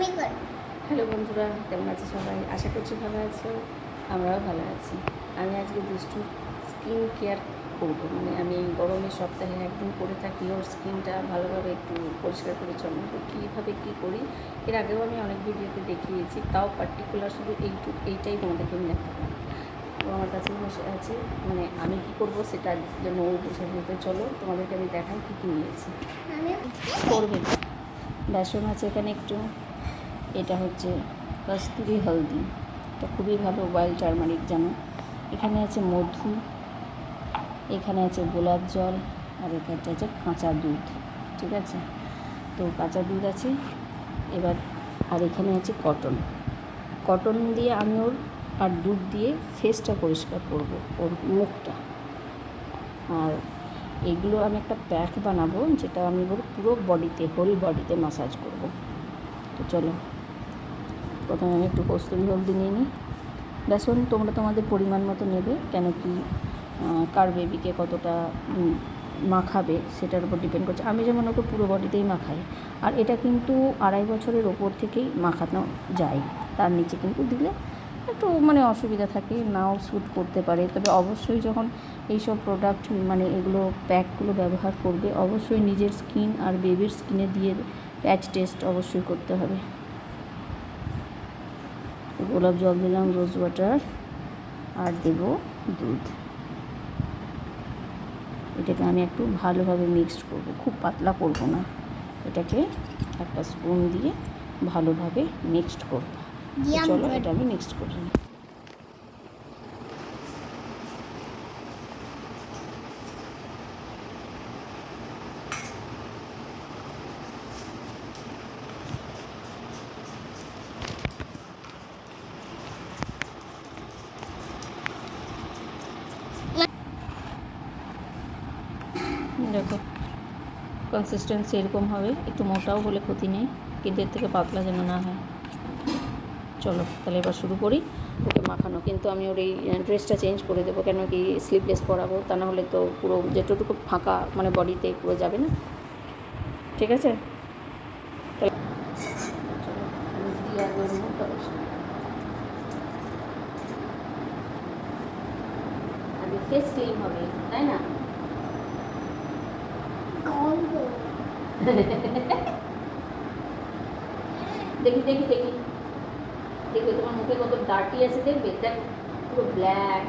Hello বন্ধুরা কেমন আছে সবাই? আশা করছি ভালো আছো। আমরাও ভালো আছি। আমি আজকে দুষ্টু স্কিন কেয়ার করব। মানে আমি গরমের সপ্তাহে একদিন করে থাকি ওর স্কিনটা ভালোভাবে একটু পরিষ্কার পরিচ্ছন্ন তো কীভাবে কী করি? এর আগেও আমি অনেক ভিডিওতে দেখিয়েছি তাও পার্টিকুলার শুধু এইটুক এইটাই তোমাদেরকে আমি দেখাবো। আমার কাছে বসে আছে মানে আমি কি করব সেটার জন্য ও বসে যেতে চলো তোমাদেরকে আমি দেখাই কী কী নিয়েছি। আমি করবে বেসন আছে এখানে একটু। এটা হচ্ছে কস্তুরি হলদি। এটা খুবই ভালো ওয়াইল্ড টার্মারিক জানো এখানে আছে মধু, এখানে আছে গোলাপ জল, আর এখানে আছে কাঁচা দুধ, ঠিক আছে? তো কাঁচা দুধ আছে, এবার, আর এখানে আছে কটন কটন দিয়ে আমি ওর, আর দুধ দিয়ে ফেসটা পরিষ্কার করব, ওর মুখটা। আর এগুলো আমি একটা প্যাক বানাবো, যেটা আমি ওর পুরো বডিতে হোল বডিতে মাসাজ করব। তো চলো। প্রথমে আমি একটু কস্তুরি হলদি নিয়ে নিই। বেসন তোমরা তোমাদের পরিমাণ মতো নেবে, কেন কি কার বেবিকে কতটা মাখাবে সেটার উপর ডিপেন্ড করছে। আমি যেমন ওকে পুরো বডিতেই মাখাই, আর এটা কিন্তু আড়াই বছরের ওপর থেকেই মাখানো যায়। তার নিচে কিন্তু দিলে একটু মানে অসুবিধা থাকে, নাও শ্যুট করতে পারে। তবে অবশ্যই যখন এইসব প্রোডাক্ট মানে এগুলো প্যাকগুলো ব্যবহার করবে, অবশ্যই নিজের স্কিন আর বেবির স্কিনে দিয়ে প্যাচ টেস্ট অবশ্যই করতে হবে। গোলাপ জল দিলাম রোজ ওয়াটার আর দেব দুধ। এটাকে আমি একটু ভালোভাবে মিক্সড করব খুব পাতলা করব না। এটাকে একটা স্পুন দিয়ে ভালোভাবে মিক্সড করব। চলো এটা আমি মিক্সড করে দেখো কনসিস্টেন্সি এরকম হবে, একটু মোটাও হলে ক্ষতি নেই, কিন্তু এর থেকে পাতলা যেন না হয়। চলো, তাহলে এবার শুরু করি, ওকে মাখানো। কিন্তু আমি ওর এই ড্রেসটা চেঞ্জ করে দেবো, কেন কি স্লিভলেস পরাবো, তা না হলে তো পুরো যেটুকু ফাঁকা মানে বডিতে পুরো যাবে না। ঠিক আছে? ফেস ক্লিন হবে, তাই না? দেখি দেখি দেখি দেখবে তোমার মুখে কত ডার্টি আছে দেখবে দেখ পুরো ব্ল্যাক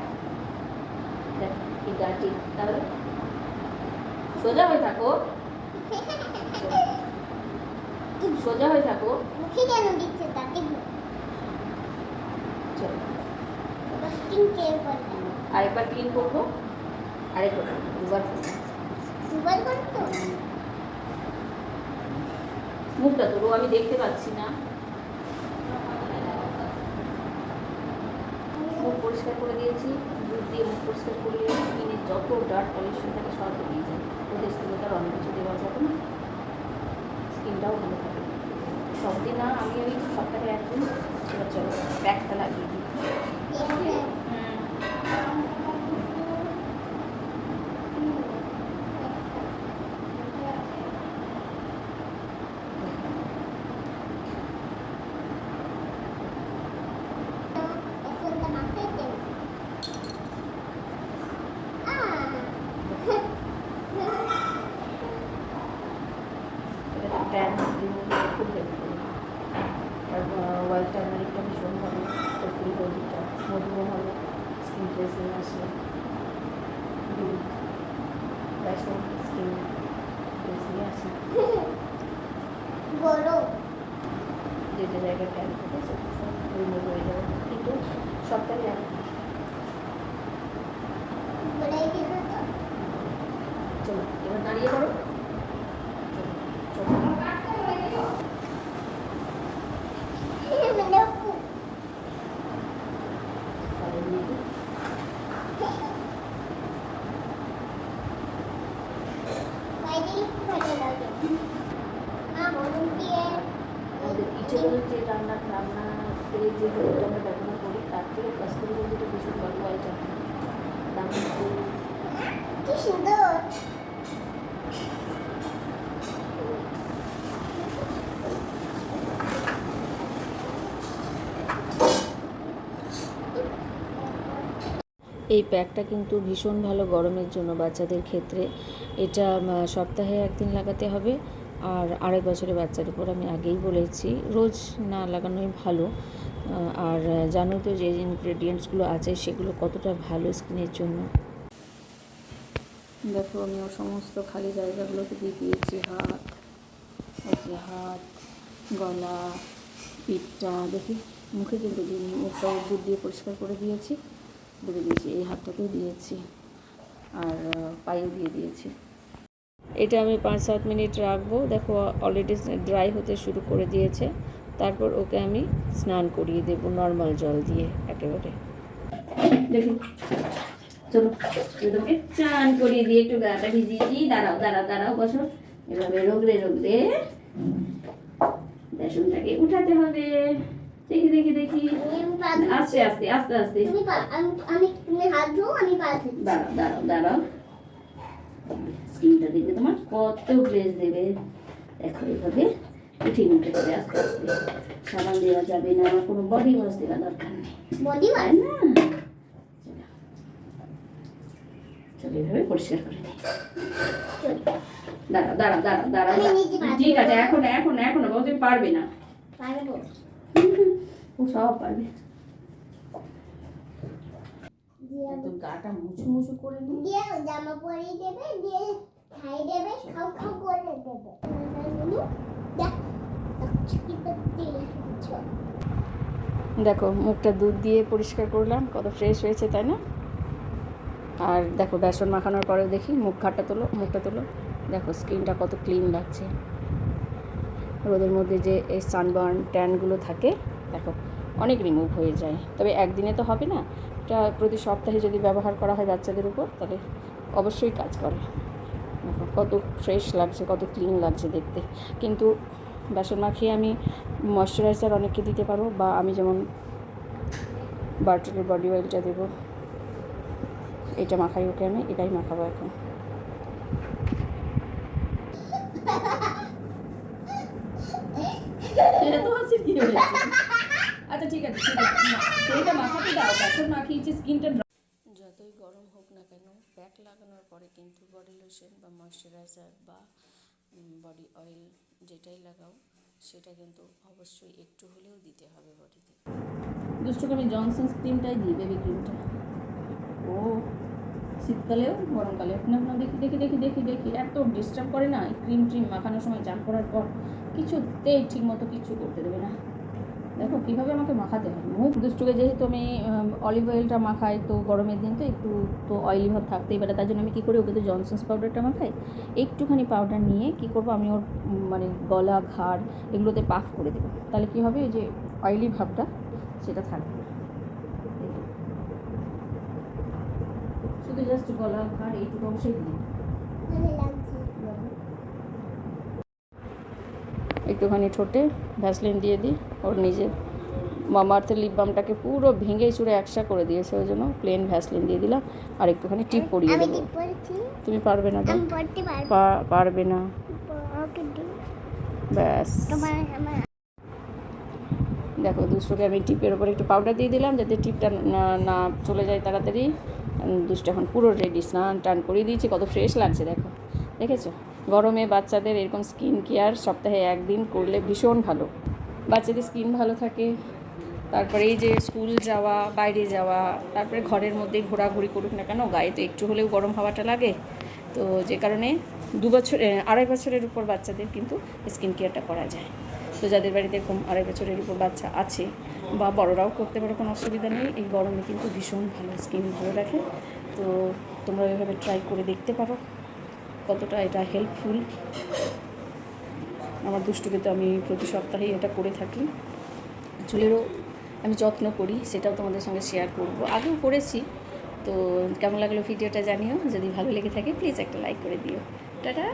দেখ কি ডার্টি তাহলে সোজা হয়ে থাকো সোজা হয়ে থাকো মুখে কেন দিচ্ছে তাতে চলো স্কিন কেয়ার করতে আরেকবার ক্লিন করব আরেকবার দুবার করব দুবার করতো মুখটা তোরও আমি দেখতে পাচ্ছি না। মুখ পরিষ্কার করে দিয়েছি দুধ দিয়ে মুখ পরিষ্কার করলে স্কিনের যত ডার্ট পলিউশন থাকে সব বেরিয়ে যায় ওদের স্কিনে তার অনেক কিছু দেওয়া যাবে না। স্কিনটাও ভালো থাকে। সব দিন না আমি ওই সপ্তাহে একদিন এবার চলো প্যাকটা লাগিয়ে দিই। এখন তো মাথায় দেব এটা ট্যান খুব হেল্প করে। হোয়াইট টার্মারিকটা ভীষণ ভালো কস্তুরি হলদিটা মধুও ভালো স্কিন ড্রেসিং আসে। দুধ বেসন স্কিন ড্রেসিং আসে। যে যে জায়গায় ট্যান থাকে রিমুভ হয়ে যাবে। কিন্তু সপ্তাহে এক। চলো এবার দাঁড়িয়ে পড়ো। যে করি তার থেকে ভীষণ ভালো এই প্যাকটা কিন্তু ভীষণ ভালো গরমের জন্য বাচ্চাদের ক্ষেত্রে। এটা সপ্তাহে একদিন লাগাতে হবে। আর আড়াই বছরের বাচ্চার উপর আমি আগেই বলেছি, রোজ না লাগানোই ভালো। আর জানো তো যে ইনগ্রেডিয়েন্টসগুলো আছে, সেগুলো কতটা ভালো স্কিনের জন্য। দেখো, আমি ও সমস্ত খালি জায়গাগুলোতে দিয়ে দিয়েছি, হাত হাত, গলা, পিঠটা, দেখি, মুখে কিন্তু মুখটা দুধ দিয়ে পরিষ্কার করে দিয়েছি, দিয়ে দিয়েছি, এই হাতটাতেও দিয়েছি, আর পায়েও দিয়ে দিয়েছি। এটা আমি পাঁচ সাত মিনিট রাখব। দেখো অলরেডি ড্রাই হতে শুরু করে দিয়েছে। তারপর ওকে আমি স্নান করিয়ে দেবো নর্মাল জল দিয়ে একেবারে। দেখি চলো তোকে চান করিয়ে দিয়ে একটু গাটা ভিজিয়ে দাঁড়াও দাঁড়াও দাঁড়াও বসো। এভাবে রোগরে রোগরে বেসনটাকে উঠাতে হবে। দেখি দেখি দেখি। আস্তে আস্তে আস্তে আস্তে। আমি আমি হাত ধো আমি দাঁড়াও দাঁড়াও দাঁড়াও। স্কিনটা দেখবে তোমার কত গ্লেজ দেবে। দেখো এইভাবে উঠি উঠে করে আস্তে আস্তে। সাবান দেওয়া যাবে না কোনো বডি ওয়াশ দেওয়া দরকার নেই। বডি ওয়াশ না? চলো এইভাবে পরিষ্কার করে দিই। দাঁড়াও আমি নিজে পারব ঠিক আছে এখন এখন এখন তুমি পারবে না। পারব। ও সব পারবে। গাটা মুছু মুছু করে জামা পরিয়ে দেবে দিয়ে খাই দেবে খাও খাও করে দেবে। দেখো মুখটা দুধ দিয়ে পরিষ্কার করলাম কত ফ্রেশ হয়েছে তাই না? আর দেখো বেসন মাখানোর পরেও দেখি মুখ ঘাটটা তোলো মুখটা তোলো। দেখো স্কিনটা কত ক্লিন লাগছে। রোদের মধ্যে যে এই সানবার্ন ট্যানগুলো থাকে দেখো অনেক রিমুভ হয়ে যায়। তবে একদিনে তো হবে না এটা প্রতি সপ্তাহে যদি ব্যবহার করা হয় বাচ্চাদের উপর, তাহলে অবশ্যই কাজ করে। কত ফ্রেশ লাগছে, কত ক্লিন লাগছে দেখতে। কিন্তু বেসন মাখিয়ে আমি ময়শ্চারাইজার অনেককে দিতে পারো বা আমি যেমন বার্টনের বডি অয়েলটা দেবো, এটা মাখাই ওকে আমি, এটাই মাখাবো এখন। হয়েছে? আচ্ছা ঠিক আছে ঠিক আছে। মাখাতে দাও মাখিয়েছি স্কিনটা যতই গরম হোক না কেন প্যাক লাগানোর পরে কিন্তু বডি লোশন বা ময়শ্চারাইজার বা বডি অয়েল যেটাই লাগাও সেটা কিন্তু অবশ্যই একটু হলেও দিতে হবে বডিতে দুষ্টুকে আমি জনসন্স ক্রিমটাই দিই বেবি ক্রিমটা ও শীতকালেও গরমকালেও। না না দেখি দেখি দেখি দেখি দেখি। এত ডিস্টার্ব করে না ক্রিম ট্রিম মাখানোর সময় চান করার পর কিছুতেই ঠিক মতো কিচ্ছু করতে দেবে না। দেখো, কীভাবে আমাকে মাখাতে হয়? মুখ দুষ্টুকে যেহেতু আমি অলিভ অয়েলটা মাখাই, তো গরমের দিন তো একটু তো অয়েলি ভাব থাকতেই পারে, তার জন্য আমি কী করি, ওকে তো জনসন্স পাউডারটা মাখাই, একটুখানি পাউডার নিয়ে কী করব, আমি ওর মানে গলা, ঘাড় এগুলোতে পাফ করে দেবো। তাহলে কী হবে এই যে অয়েলি ভাবটা, সেটা থাকবে। শুধু জাস্ট গলা, ঘাড়, এইটুকু অংশেই দিই ভালো লাগছে একটুখানি ঠোঁটে ভ্যাসলিন দিয়ে দিই। ওর নিজের মামার্থের লিপ বামটাকে পুরো ভেঙে চুড়ে একসা করে দিয়েছে ওই জন্য প্লেন ভ্যাসলিন দিয়ে দিলাম। আর একটুখানি টিপ পরিয়ে দেবো। তুমি পারবে না তো পারব। না। ব্যাস। দেখো দুষ্টকে আমি টিপের ওপর একটু পাউডার দিয়ে দিলাম যাতে টিপটা না চলে যায় তাড়াতাড়ি। দুষ্ট এখন পুরো রেডি স্নান টান করিয়ে দিয়েছি কত ফ্রেশ লাগছে দেখো। দেখেছ? গরমে বাচ্চাদের এরকম স্কিন কেয়ার সপ্তাহে একদিন করলে ভীষণ ভালো। বাচ্চাদের স্কিন ভালো থাকে, তারপরে এই যে স্কুল যাওয়া, বাইরে যাওয়া, তারপরে ঘরের মধ্যে ঘোরাঘুরি করুক না কেন, গায়ে তো একটু হলেও গরম হাওয়াটা লাগে। তো যে কারণে দু বছর আড়াই বছরের উপর বাচ্চাদের কিন্তু স্কিন কেয়ারটা করা যায়। তো যাদের বাড়িতে এরকম আড়াই বছরের উপর বাচ্চা আছে বা বড়রাও করতে পারে, কোনো অসুবিধা নেই। এই গরমে কিন্তু ভীষণ ভালো স্কিন ভালো রাখে। তো তোমরা এভাবে ট্রাই করে দেখতে পারো। কতটা এটা হেল্পফুল আমার দুষ্টুকে তো আমি প্রতি সপ্তাহেই এটা করে থাকি। চুলেরও আমি যত্ন করি, সেটাও তোমাদের সঙ্গে শেয়ার করব। আগেও করেছি। তো কেমন লাগল ভিডিওটা জানিও। যদি ভালো লেগে থাকে প্লিজ একটা লাইক করে দিও। টাটা!